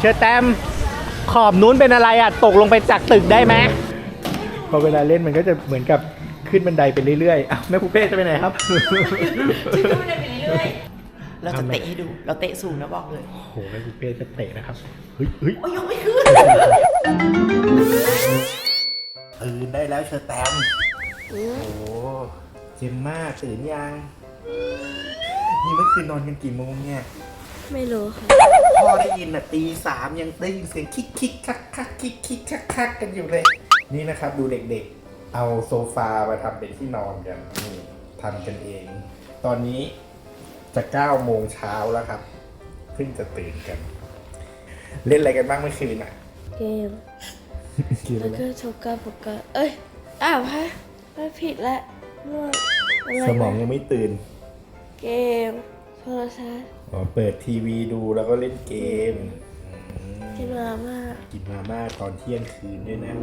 เชิญแตมขอบนู้นเป็นอะไรอะ ตกลงไปจากตึกได้ไหมพอเวลาเล่นมันก็จะเหมือนกับขึ้นบันไดไปเรื่อยๆอ้าวแม่ปูเป้จะไปไหนครับ ชื่อไม่ได้ไปเรื่อยๆเราจะเตะให้ดู เราเตะสูงนะบอกเลยโอ้โหแม่ปูเป้จะเตะนะครับเฮ้ยเฮ้ยโอ้ยยังไม่ขึ้นตื่นได้แล้วเชอแตมโอ้โหเจมมากตื่นยังนี่เมื่อคืนนอนกันกี่โมงเนี่ย ไม่รู้ค่ะพ่อได้ยินอะตีสามยังได้ยินเสียงคิกคิกคักคักคิกคิกคักคักกันอยู่เลย นี่นะครับดูเด็กๆ เอาโซฟามาทำเป็นที่นอนกันนี่ทำกันเอง ตอนนี้จะเก้าโมงเช้าแล้วครับเพิ่งจะตื่นกัน เล่นอะไรกันบ้างเมื่อคืนอะเกมกินอะไรแล้วไหมก็โชกาปกกาเอ้ยอ้าวฮะไม่ผิดละมั่วอะไรนะสมองยังไม่ตื่น เกมโทรศัพท์ อ๋อเปิดทีวีดูแล้วก็เล่นเกมอืมกินมาม่ากินมาม่าตอนเที่ยงคืนด้วยนะ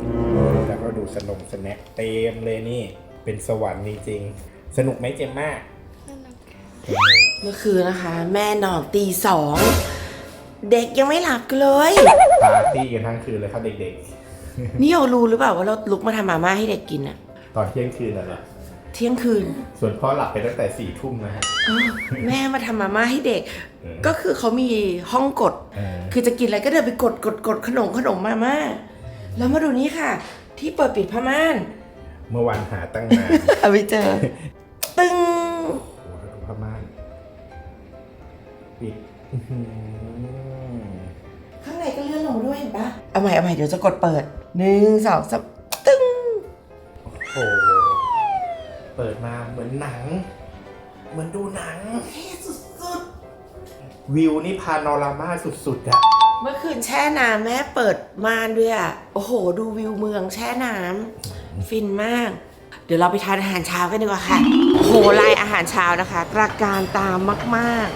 แล้วก็ดูสนมสแน็คเต็มเลยนี่ เป็นสวรรค์จริงๆสนุกไหมเจมม่าเมื่อคืนนะคะ แม่นอนตีสองเด็กยังไม่หลับกันเลย ปาร์ตี้กันทั้งคืนเลยครับเด็กนี่เรารู้หรือเปล่าว่าเราลุกมาทำมาม่าให้เด็กกินอะ ๆ ตอนเที่ยงคืนน่ะเหรอ เที่ยงคืน ส่วนพ่อหลับไปตั้งแต่สี่ทุ่มนะฮะเออแม่มาทำมาม่าให้เด็ก เออ ก็คือเขามีห้องกด เออคือจะกินอะไรก็เดินไปกดกดกดขนมขนมมาม่าแล้วมาดูนี่ค่ะ ที่เปิดปิดผ้าม่าน เมื่อวานหาตั้งนานเอาไปเจอ ตึงโอ้โหแล้วดูผ้าม่านปิดอื้อหือข้างในก็เลื่อนลงมาด้วยเห็นปะเอาใหม่เอาใหม่เดี๋ยวจะกดเปิดหนึ่งสองสาม เปิดมาเหมือนหนัง เหมือนดูหนังเท่สุดวิวนี่พาโนรามาสุดๆอะๆเมื่อคืนแช่น้ำแม่เปิดม่านด้วยอะ โอ้โห ดูวิวเมืองแช่น้ำฟินมาก เดี๋ยวเราไปทานอาหารเช้ากันดีกว่าค่ะโอ้โหลายอาหารเช้านะคะตระการตามมาก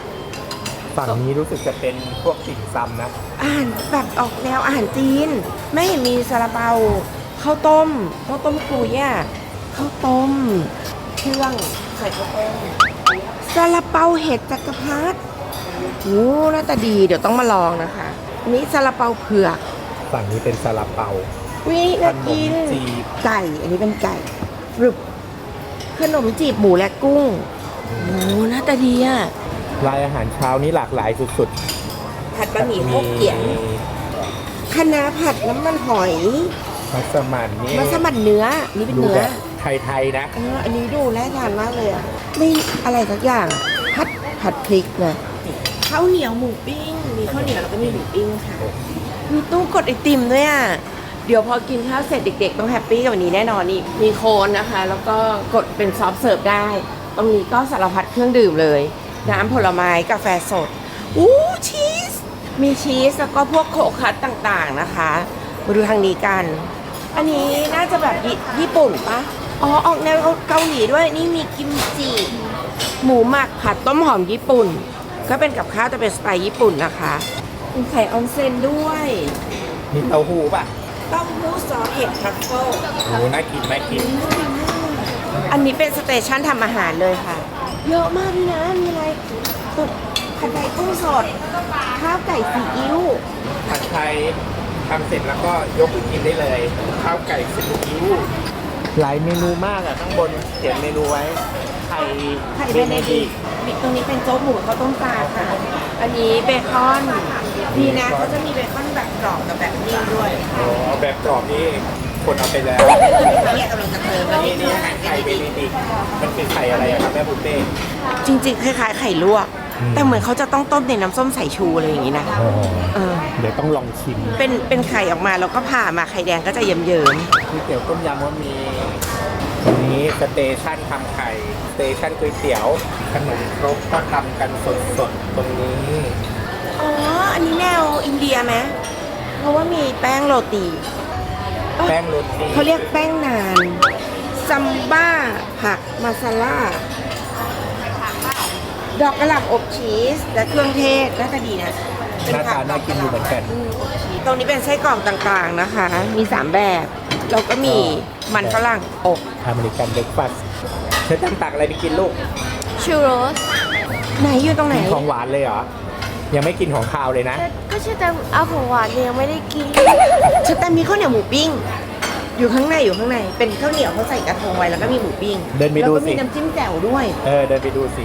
ฝั่งนี้รู้สึกจะเป็นพวกติ่มซำนะ ๆ อาหารแบบออกแนวอาหารจีน ไม่เห็นมีซาลาเปาข้าวต้มข้าวต้มกุยอะ ข้าวต้ม เครื่องใส่ข้าวต้มซาลาเปาเห็ดจักรพรรดิโอ้หน่าตาดีเดี๋ยวต้องมาลองนะคะอันนี้ซาลาเปาเผือกฝั่งนี้เป็นซาลาเปาวิขน่านมกินจีบไก่ อันนี้เป็นไก่ฟรึบขนมจีบหมูและกุ้งโอ้หน้าตาดีอะรายอาหารเช้านี้หลากหลายสุดผัดๆบะหมี่ฮกเกี้ยนคะน้าผัดน้ำมันหอยมัสมั่นนี่มัสมั่นเนื้ออันนี่เป็นดูเนื้แบอบ ไทยๆนะ เอออันนี้ดูน่าทานมากเลยอะไม่อะไรสักอย่างอะผัดผัดพริกนะข้าวเหนียวหมูปิ้ง มีข้าวเหนียวแล้วก็มีหมูปิ้งค่ะ มีตู้กดไอติมด้วยอะ เดี๋ยวพอกินข้าวเสร็จเด็กๆ ต้องแฮปปี้กับวันนี้แน่นอนนี่ มีโคนนะคะ แล้วก็กดเป็นซอฟต์เสิร์ฟได้ ตรงนี้ก็สารพัดเครื่องดื่มเลย น้ำผลไม้กาแฟสด อู้ชีส มีชีสแล้วก็พวกโคคัสต่างๆนะคะ มาดูทางนี้กัน อันนี้น่าจะแบบญี่ญี่ปุ่นปะ อ๋อออกแนวเกาหลีด้วยนี่มีกิมจิหมูหมักผัดต้มหอมญี่ปุ่น ก็เป็นกับข้าวแต่เป็นสไตล์ญี่ปุ่นนะคะมีไข่ออนเซนด้วยมีเต้าหู้ป่ะเต้าหู้ซอสเห็ดทรัฟเฟิลโอ้น่ากินน่ากิน อันนี้เป็นสเตชันทำอาหารเลยค่ะ เยอะมากพี่นะ มีอะไรตึกผัดไทยกุ้งสด ข้าวไก่ซีอิ๊วผัดไทยทำเสร็จแล้วก็ยกไปกินได้เลย ข้าวไก่ซีอิ๊ว หลายเมนูมากอะข้างบนเขียนเมนูไว้ไข่ไข่เบเนดิกต์ตรงนี้เป็นโจ๊กหมูข้าวต้มปลาค่ะ อันนี้เบคอนดีนะเขาจะมีเบคอนแบบกรอบกับแบบนิ่มด้วยอ๋อแบบกรอบนี่คนเอาไปแล้วเนี่ยกำลังจะเติมแล้วนี่นี่ไข่เบเนดิกต์มันคือไข่อะไรอะครับแม่บุญเป้จริงๆคล้ายๆไข่ลวกอืมแต่เหมือนเขาจะต้องต้มในน้ำส้มสายชูอะไรอย่างนี้นะเออเดี๋ยวต้องลองชิม เป็นเป็นไข่ออกมาแล้วก็ผ่ามาไข่แดงก็จะเยิ้มก๋วยเตี๋ยวต้มยำว่ามี วันนี้สเตชันทำไข่ สเตชันก๋วยเตี๋ยวขนมครกก็ทำกันสดๆตรงนี้ๆอ๋อ อันนี้แนวอินเดียไหมเพราะว่ามีแป้งโรตีแป้งโรตีเขาเรียกแป้งนานซัมบ้าผักมาซาล่าดอกกระหล่ำอบชีส และเครื่องเทศน่าจะดีนะหน้าตาน่ากินอยู่เหมือนกัน อืมอบชีสตรงนี้เป็นไส้กรอกต่างๆนะคะ มี 3 แบบ แล้วก็มีมันฝรั่งอบอเมริกันเบรกฟาสต์เธอตั้งตักอะไรไปกินลูกชูโรสไหนอยู่ตรงไหน กินของหวานเลยเหรอ ยังไม่กินของคาวเลยนะแต่ก็ใช่แต่เอาของหวานเนี่ยยังไม่ได้กินชุดแต่มีข้าวเหนียวหมูปิ้ง อยู่ข้างในอยู่ข้างใน เป็นข้าวเหนียวเขาใส่กระทงไว้แล้วก็มีหมูปิ้งเดินไปดูแล้วก็สิมีน้ำจิ้มแจ่วด้วย เออเดินไปดูสิ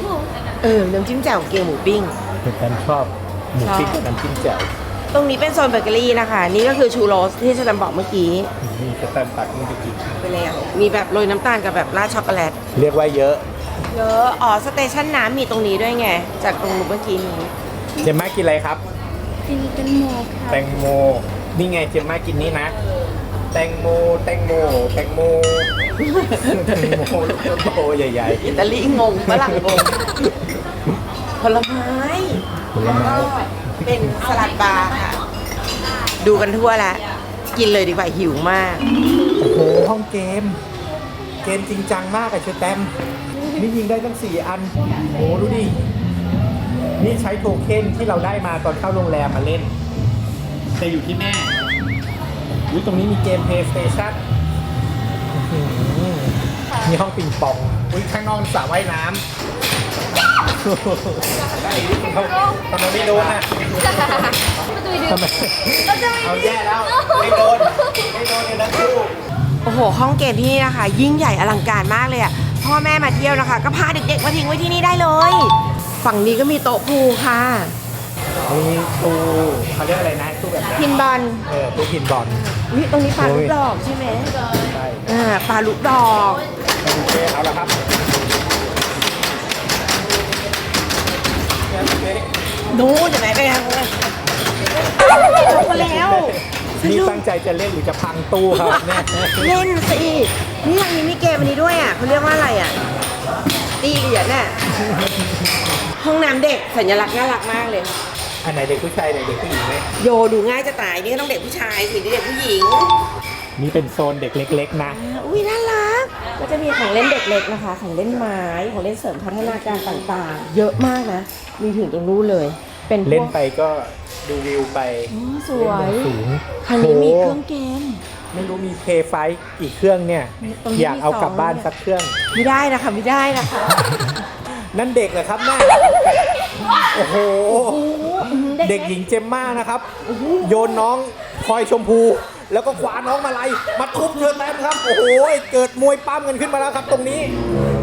เออ น้ำจิ้มแจ่วเกี๊ยวหมูปิ้งฉันชอบหมูชอบปิ้งกับน้ำจิ้มแจ่ว ตรงนี้เป็นโซนเบเกอรี่นะคะ นี่ก็คือชูโรสที่ฉันบอกเมื่อกี้นี่สแตมป์ตักนี่ไปกินไปแล้วมีแบบโรยน้ำตาลกับแบบราดช็อกโกแลต เรียกว่าเยอะเยอะ อ๋อ สเตชันน้ำมีตรงนี้ด้วยไง จากตรงเมื่อกี้นี้ เจมมากินอะไรครับ กินกันหมดค่ะแตงโม นี่ไงเจมมากินนี่นะ แตงโม แตงโม แตงโม แตงโมลูกโตใหญ่อิตาลีงงฝรั่งงงผลไม้ผลไม้แล้วก็ เป็นสลัดบาร์ค่ะ ดูกันทั่วแล้วกินเลยดีกว่าหิวมากๆโอ้โห ห้องเกม เกมจริงจังมากอะเชอแตมนี่ยิงได้ตั้งสี่อัน โอ้โหดูดิ นี่ใช้โทเค็นที่เราได้มาตอนเข้าโรงแรมมาเล่น แต่อยู่ที่แม่อุ้ยตรงนี้มีเกม PlayStation อื้อหือมีห้องปิงปองอุ้ยข้างนอกมีสระว่ายน้ำได้ดิ ทำไมไม่โดนอะทำไมเอาแย่แล้ว ไม่โดน ไม่โดนเลยนะคู่โอ้โห ห้องเกมที่นี่นะคะ ยิ่งใหญ่อลังการมากเลยอะ พ่อแม่มาเที่ยวนะคะ ก็พาเด็กๆมาทิ้งไว้ที่นี่ได้เลย ฝั่งนี้ก็มีโต๊ะพูลค่ะ มีตู้เขาเรียกอะไรนะตู้แบบนั้นพินบอล เออตู้พินบอลอุ๊ยตรงนี้ปลาโอ้ลูยกดอกใช่ไหมใช่อ่าปลาลูกดอกโอเคเอาละครับ นู้นอยู่ไหนไปทางนู้นจบมาแล้วนี่ตั้งใจจะเล่นหรือจะพังตู้ครับเนี่ยเล่นสินี่ยังมีมีเกมอันนี้ด้วยอะเขาเรียกว่าอะไรอะ ตีเหรียญน่ะห้องน้ำเด็กสัญลักษณ์น่ารักมากเลย อันไหนเด็กผู้ชายไหนเด็กผู้หญิงไหมโยดูง่ายจะตายนี่ก็ต้องเด็กผู้ชายสินี่เด็กผู้หญิง นี่เป็นโซนเด็กเล็ก ๆ นะอ่าอุ้ยน่ารัก ก็จะมีของเล่นเด็กเล็กนะคะ ของเล่นไม้ของเล่นเสริมพัฒนาการต่างๆ เยอะมากนะ มีถึงตรงนู้นเลย เป็นพวกเล่นไปก็ดูวิวไปอ๋อสวยเล่นบนสูงทางนี้มีเคโหรื่องเกม ไม่รู้มีเพย์ไฟกี่เครื่องเนี่ย ตรงนี้อยากเอากลับมีสองบ้านเนี่ยสักเครื่อง ไม่ได้นะคะไม่ได้นะคะ นั่นเด็กเหรอครับแม่โอ้โหเด็กหญิงเจมม่านะครับ โยนน้องพลอยชมพู แล้วก็ขวาน้องมาลัยมาทุบเธอแต้มครับ โอ้โหเกิดมวยปั้มกันขึ้นมาแล้วครับ ตรงนี้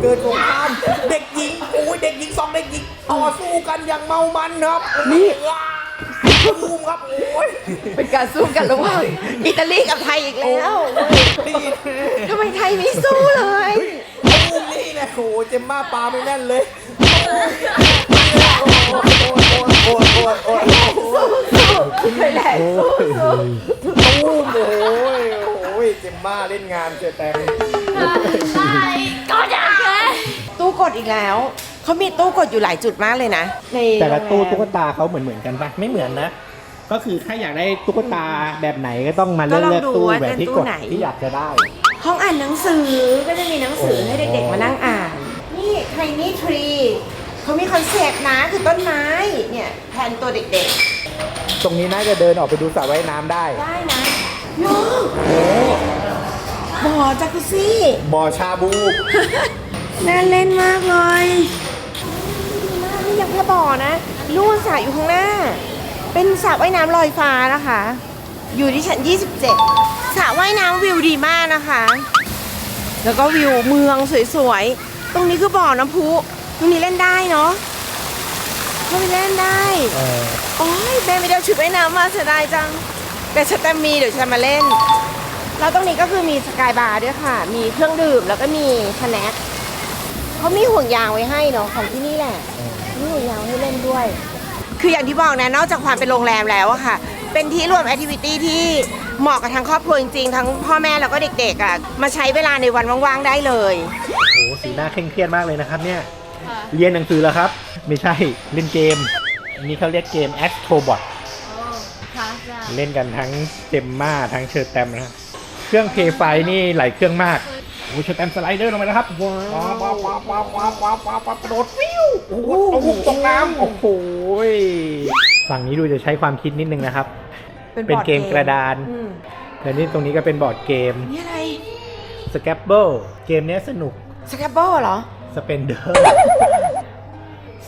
เกิดสงครามเด็กหญิงโอ้ยเด็กหญิงสองเด็กหญิงต่อสู้กันอย่างเมามันครับนี่ว้าวบูมครับโอ้ยเป็นการสู้กันระหว่างอิตาลีกับไทยอีกแล้วนี่แน่ทำไมไทยไม่สู้เลยบูมนี่แหละโอ้โหเจมม่าปาไม่แน่นเลยโอ้ยโอ้ยโอ้ยโอ้ยโอ้ยโอ้ยไทยแลนด์โอ้สู้ย ตู้มโอ้ยโอ้ยเจมม่าเล่นงานเจอแตงก็อยากแกตู้กดอีกแล้ว เขามีตู้กดอยู่หลายจุดมากเลยนะในแต่ละตู้โรงแรมตุ๊กตาเขาเหมือนเหมือนกันปะไม่เหมือนนะ ก็คือถ้าอยากได้ตุ๊กตาแบบไหนก็ต้องมาเลือกเลือกตู้แบบที่กดที่อยากจะได้ ห้องอ่านหนังสือก็จะมีหนังสือโอ้ให้เด็กๆมานั่งอ่าน นี่ไทนี่ทรีเขามีคอนเซปต์นะคือต้นไม้เนี่ยแทนตัวเด็กตรงนี้น่าจะเดินออกไปดูสระว่ายน้ำได้ๆได้นะโย่ บ่อจากุซี่ บ่อชาบู น่าเล่นมากเลยดีมากนี่ยังแค่บ่อนะนู่นสระอยู่ข้างหน้า เป็นสระว่ายน้ำลอยฟ้านะคะ อยู่ที่ชั้น 27สระว่ายน้ำวิวดีมากนะคะ แล้วก็วิวเมืองสวยๆ ตรงนี้คือบ่อน้ำพุ ตรงนี้เล่นได้เนาะเข้าไปเล่นได้เออโอ้ยเบนไม่ได้เอาชุดว่ายน้ำมาเสียดายจัง แต่ฉันแต่มีเดี๋ยวฉันมาเล่น แล้วตรงนี้ก็คือมีสกายบาร์ด้วยค่ะ มีเครื่องดื่มแล้วก็มีสแน็คเขามีห่วงยางไว้ให้เนาะของที่นี่แหละมีห่วงยางให้เล่นด้วย คืออย่างที่บอกนะนอกจากความเป็นโรงแรมแล้วอะค่ะ เป็นที่รวมแอคทิวิตี้ที่เหมาะกับทั้งครอบครัวจริงๆทั้งพ่อแม่แล้วก็เด็กๆอะมาใช้เวลาในวันว่างๆได้เลย โอ้โหสีหน้าเคร่งเครียดมากเลยนะครับเนี่ย เรียนหนังสือแล้วครับ ไม่ใช่เล่นเกมอันนี้เขาเรียกเกม Astrobot ค่ะจ้ะเล่นกันทั้งเจมม่าทั้งเชอร์แตมนะเครื่องเพย์ไฟนี่หลายเครื่องมากโอ้เชอร์แตมสไลเดอร์ลงไปแล้วครับว้าวว้าวว้าวว้าวว้าวว้าวว้าวว้าวกระโดดฟิวโอ้โหเอาหุบตกน้ำโอ้โหฝั่งนี้ดูจะใช้ความคิดนิดนึงนะครับ เป็นเกมกระดานอืมแล้วนี่ตรงนี้ก็เป็นบอร์ดเกมนี่อะไรสแคปเบิลเกมเนี้ยสนุกสแครบเบิลเหรอสเปนเดอร์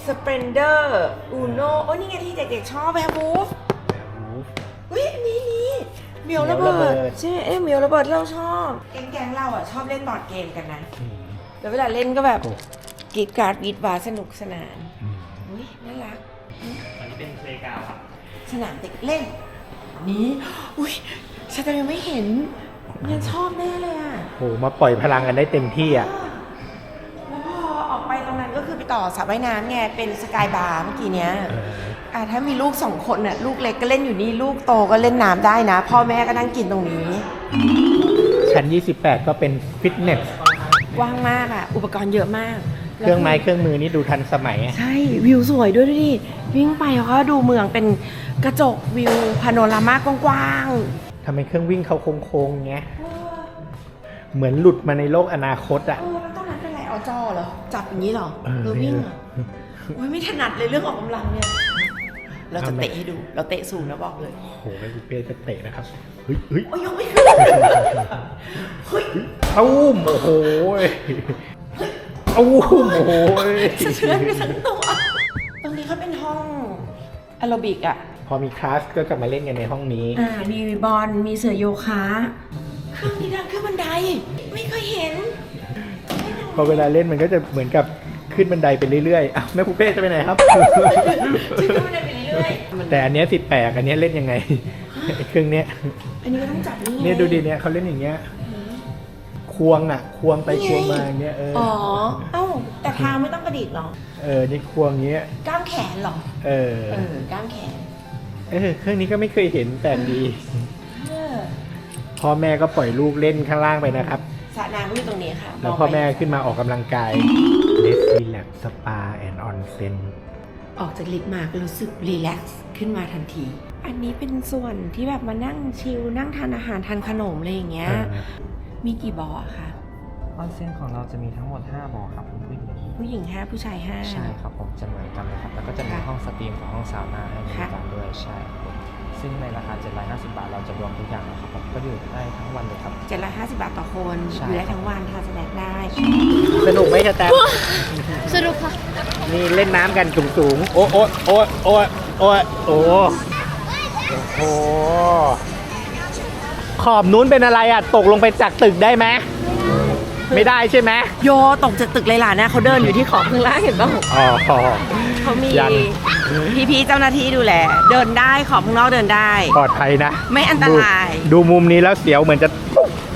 สสเปนเดอร์อูโนโอ้นี่ไงที่เด็กๆชอบแวร์วูฟอุ้ยอันนี้นี่ เหมียวระเบิเหมียวระเบิดดใช่เอ้ยเหมียวระเบิดเราชอบแก๊งๆเราอะชอบเล่นบอร์ดเกมกันนะแล้วเวลาเล่นก็แบบโอ้กรีดกราดวีดวาสนุกสนานอุ้ยน่ารักอันนี้เป็นเพลกาวครับสนามเด็กเล่น นี้อุ้ยฉันแต่ยังไม่เห็นยังชอบแน่เลยอะโหมาปล่อยพลังกันได้เต็มที่อะแล้วพอออกไปตรงนั้นก็คือไปต่อสระว่ายน้ำไงเป็นสกายบาร์เมื่อกี้เนี้ย อะถ้ามีลูกสองคนน่ะลูกเล็กก็เล่นอยู่นี่ลูกโตก็เล่นน้ำได้นะ พ่อแม่ก็นั่งกินตรงนี้ ชั้น 28 ก็เป็นฟิตเนส กว้างมากอะ อุปกรณ์เยอะมากเครื่องไม้เครื่องมือนี่ดูทันสมัยอะใช่วิวสวยด้วยดูดิวิ่งไปเขาก็ดูเมืองเป็นกระจกวิวพาโนรามากว้างทำไมเครื่องวิ่งเขาโค้งๆเงี้ยเหมือนหลุดมาในโลกอนาคตอะๆเออแล้วตอนนั้นเป็นไรเอาจอเหรอจับอย่างนี้เหรอเออ เออวิ่งเหรอโอ้ยไม่ถนัดเลยเรื่องออกกำลังเนี่ย เราจะเตะให้ดู เราเตะสูงนะบอกเลย โอ้โหไม่เป้จะเตะนะครับเฮ้ยเฮ้ยโอ้ยยังไม่ขึ้นเฮ้ยตุ้มโอ้โหยตุ้มโอ้โหยสะเทือนไปทั้งตัวตรงนี้เขาเป็นห้องแอโรบิกอะ พอมีคลาสก็จะมาเล่นกันในห้องนี้ อ่า มีบอล มีเสือโยคะเครื่องนี้ดังขึ้นบันได ไม่เคยเห็น พอเวลาเล่นมันก็จะเหมือนกับขึ้นบันไดไปเรื่อยๆอ้าวแม่ปูเป้จะไปไหนครับขึ้นบันไดไป เรื่อยๆแต่อันเนี้ยสิแปลกอันเนี้ยเล่นยังไง ไอ้เครื่องเนี้ยอันนี้ก็ต้องจับนี่ไงเนี่ยดูดิเนี่ยเขาเล่นอย่างเงี้ยควงอะ ควงไปควงมาอย่างเงี้ยเอออ๋อ เอ้า แต่เท้าไม่ต้องกระดิกเหรอเออนี่ควงเงี้ยกล้ามแขนเหรอ เออเออกล้ามแขน เออเครื่องนี้ก็ไม่เคยเห็นแปลกดีเออพ่อแม่ก็ปล่อยลูกเล่นข้างล่างไปนะครับสระน้ำก็อยู่ตรงนี้ค่ะแล้วพ่อแม่ขึ้นมาออกกำลังกายเลสซีแลกสปาแอนด์ออนเซน ออกจากลิฟต์มาก็รู้สึกรีแลกซ์ขึ้นมาทันที อันนี้เป็นส่วนที่แบบมานั่งชิลนั่งทานอาหารทานขนมอะไรอย่างเงี้ย มีกี่บ่ออะคะออนเซ็นของเราจะมีทั้งหมด 5บ่อครับคุณผู้หญิงผู้หญิงห้าผู้ชายห้าใช่ครับผมจะเหมือนกันเลยครับ แล้วก็จะมีค่ะห้องสตรีมกับห้องซาวน่าให้บริค่ะการด้วยใช่ครับผม ซึ่งในราคา 750 บาท เราจะรวมทุกอย่างแล้วครับผมก็อยู่ได้ทั้งวันเลยครับเจ็ดร้อยห้าสิบบาทต่อคนใช่ อยู่ได้ทั้งวันทานสแน็คได้ สนุกไหมจะแตมสนุกค่ะ นี่เล่นน้ำกันสูงๆโอ้โอ้โอ้โอ้โอ้โอ้โอ้ขอบนู้นเป็นอะไรอะ ตกลงไปจากตึกได้ไหม ไม่ได้ใช่ไหมโยตกจากตึกเลยล่ะนะเขาเดินอยู่ที่ขอบข้างล่างเห็นป่ะอ๋อเขามียังพี่ๆเจ้าหน้าที่ดูแล เดินได้ขอบข้างนอกเดินได้ ปลอดภัยนะ ไม่อันตราย ดูดูมุมนี้แล้วเสียวเหมือนจะ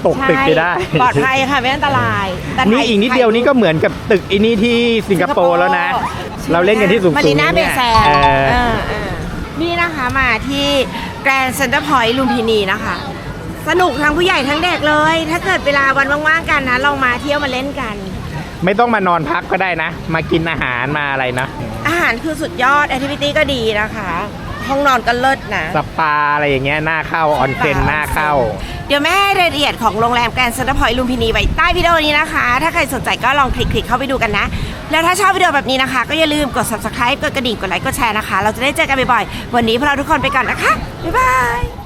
ตกตึกไปได้ใช่ปลอดภัยค่ะไม่อันตรายแต่นี่อีกนิดเดียวนี่ก็เหมือนกับตึกอีนี่ที่สิงคโปร์แล้วนะ เราเล่นกันที่สูงๆมารีน่าเบเนี่ยแซนเออเออเออนี่นะคะมาที่แกรนด์เซ็นเตอร์พอยต์ลุมพินีนะคะ สนุกทั้งผู้ใหญ่ทั้งเด็กเลย ถ้าเกิดเวลาวันว่างๆกันนะลองมาเที่ยวมาเล่นกัน ไม่ต้องมานอนพักก็ได้นะ มากินอาหารมาอะไรนะ อาหารคือสุดยอดแอคทิวิตี้ก็ดีนะคะ ห้องนอนก็เลิศนะ สปาอะไรอย่างเงี้ยน่าเข้าออนเซ็นน่าเข้า เดี๋ยวแม่ให้รายละเอียดของโรงแรมแกรนด์เซ็นเตอร์พอยต์ลุมพินีไว้ใต้วิดีโอนี้นะคะ ถ้าใครสนใจก็ลองคลิกๆเข้าไปดูกันนะ แล้วถ้าชอบวิดีโอแบบนี้นะคะ ก็อย่าลืมกด subscribe กดกระดิ่งกดไลค์กดแชร์นะคะ เราจะได้เจอกันบ่อยๆวันนี้พวกเราทุกคนไปก่อนนะคะบ๊ายบาย